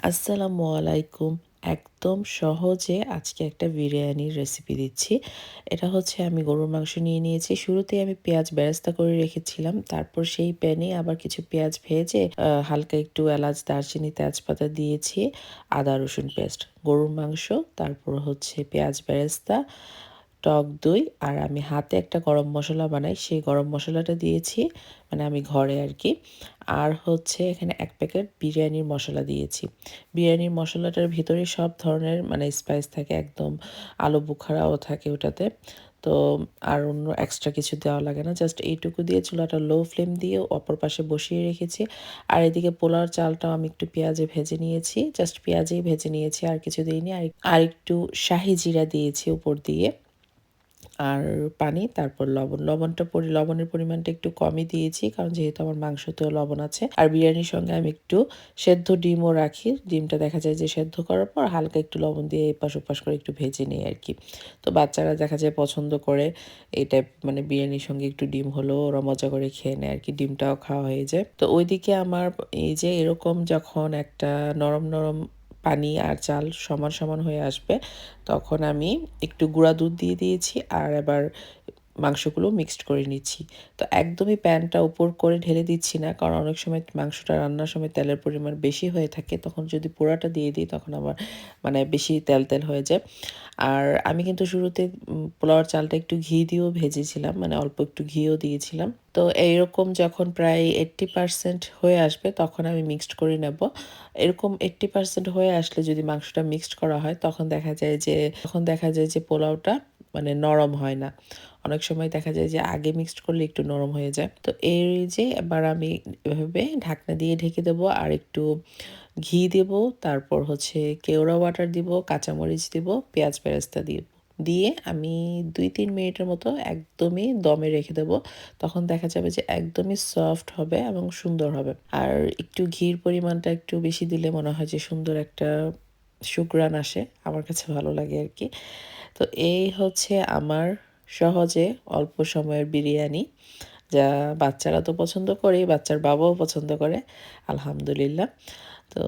আসসালামু আলাইকুম। একদম সহজে আজকে একটা বিরিয়ানির রেসিপি দিচ্ছি। এটা হচ্ছে আমি গরুর মাংস নিয়ে নিয়েছি। শুরুতে আমি পেঁয়াজ বেরেস্তা করে রেখেছিলাম। তারপর সেই প্যানে আবার কিছু পেঁয়াজ ভেজে হালকা একটু এলাচ, দারচিনি, তেজপাতা দিয়েছি। আদা, রসুন পেস্ট, গরুর মাংস, তারপর হচ্ছে পেঁয়াজ বেরেস্তা টক দই আর আমি হাতে একটা গরম মশলা বানাই। সেই গরম মশলাটা দিয়েছি মানে আমি ঘরে আর কি। আর হচ্ছে এখানে এক প্যাকেট বিরিয়ানির মশলা দিয়েছি। বিরিয়ানির মশলাটার ভিতরে সব ধরনের মানে স্পাইস থাকে, একদম আলু বুখারাও থাকে ওটাতে। তো আর অন্য এক্সট্রা কিছু দেওয়া লাগে না জাস্ট এইটুকু দিয়ে চুলাটা লো ফ্লেম দিয়ে অপর পাশে বসিয়ে রেখেছি। আর এদিকে পোলার চালটাও আমি একটু পেঁয়াজে ভেজে নিয়েছি জাস্ট পেঁয়াজেই ভেজে নিয়েছি, আর কিছু দিইনি। আর আর একটু শাহি জিরা দিয়েছি উপর দিয়ে। আর পানি, তারপর লবণ। লবণটা পরি, লবণের পরিমাণটা একটু কমই দিয়েছি, কারণ যেহেতু আমার মাংসতেও লবণ আছে। আর বিরিয়ানির সঙ্গে আমি একটু সেদ্ধ ডিমও রাখি। ডিমটা দেখা যায় যে সেদ্ধ করার পর হালকা একটু লবণ দিয়ে এপাশ ওপাশ করে একটু ভেজে নিই আর কি। তো বাচ্চারা দেখা যায় পছন্দ করে এই টাইপ মানে বিরিয়ানির সঙ্গে একটু ডিম হলেও ওরা মজা করে খেয়ে নেয় আর কি, ডিমটাও খাওয়া হয়ে যায়। তো ওইদিকে আমার এই যে এরকম যখন একটা নরম নরম পানি আর চাল সমান সমান হয়ে আসবে। তখন আমি একটু গুঁড়া দুধ দিয়ে দিয়েছি আর এবার মাংসগুলো মিক্সড করে নিচ্ছি। তো একদমই প্যানটা উপর করে ঢেলে দিচ্ছি না, কারণ অনেক সময় মাংসটা রান্নার সময় তেলের পরিমাণ বেশি হয়ে থাকে, তখন যদি পোড়াটা দিয়ে দিই তখন আমার মানে বেশি তেল তেল হয়ে যায়। আর আমি কিন্তু শুরুতে পোলাওয়ার চালটা একটু ঘি দিয়েও ভেজেছিলাম মানে অল্প একটু ঘিও দিয়েছিলাম। তো এইরকম যখন প্রায় এইট্টি পারসেন্ট হয়ে আসবে তখন আমি মিক্সড করে নেব। এরকম এইট্টি পারসেন্ট হয়ে আসলে যদি মাংসটা মিক্সড করা হয় তখন দেখা যায় যে, তখন দেখা যায় যে পোলাওটা মানে নরম হয় না। অনেক সময় দেখা যায় যে আগে মিক্সড করলে একটু নরম হয়ে যায়। তো এই যে এবার আমি এভাবে ঢাকনা দিয়ে ঢেকে দেবো আর একটু ঘি দেব, তারপর হচ্ছে কেওড়া ওয়াটার দিব, কাঁচামরিচ দিব, পেঁয়াজ বেরেস্তা দিব দিয়ে আমি দুই তিন মিনিটের মতো একদমই দমে রেখে দেবো। তখন দেখা যাবে যে একদমই সফট হবে এবং সুন্দর হবে। আর একটু ঘির পরিমাণটা একটু বেশি দিলে মনে হয় যে সুন্দর একটা সুগ্রান আসে, আমার কাছে ভালো লাগে আর কি তো এই হচ্ছে আমার সহজে অল্প সময়ের বিরিয়ানি, যা বাচ্চারা তো পছন্দ করেই বাচ্চার বাবাও পছন্দ করে, আলহামদুলিল্লাহ। তো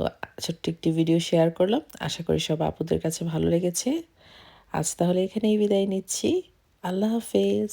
ছোট্ট একটি ভিডিও শেয়ার করলাম, আশা করি সব আপুদের কাছে ভালো লেগেছে। আজ তাহলে এখানেই বিদায় নিচ্ছি। আল্লাহ হাফেজ।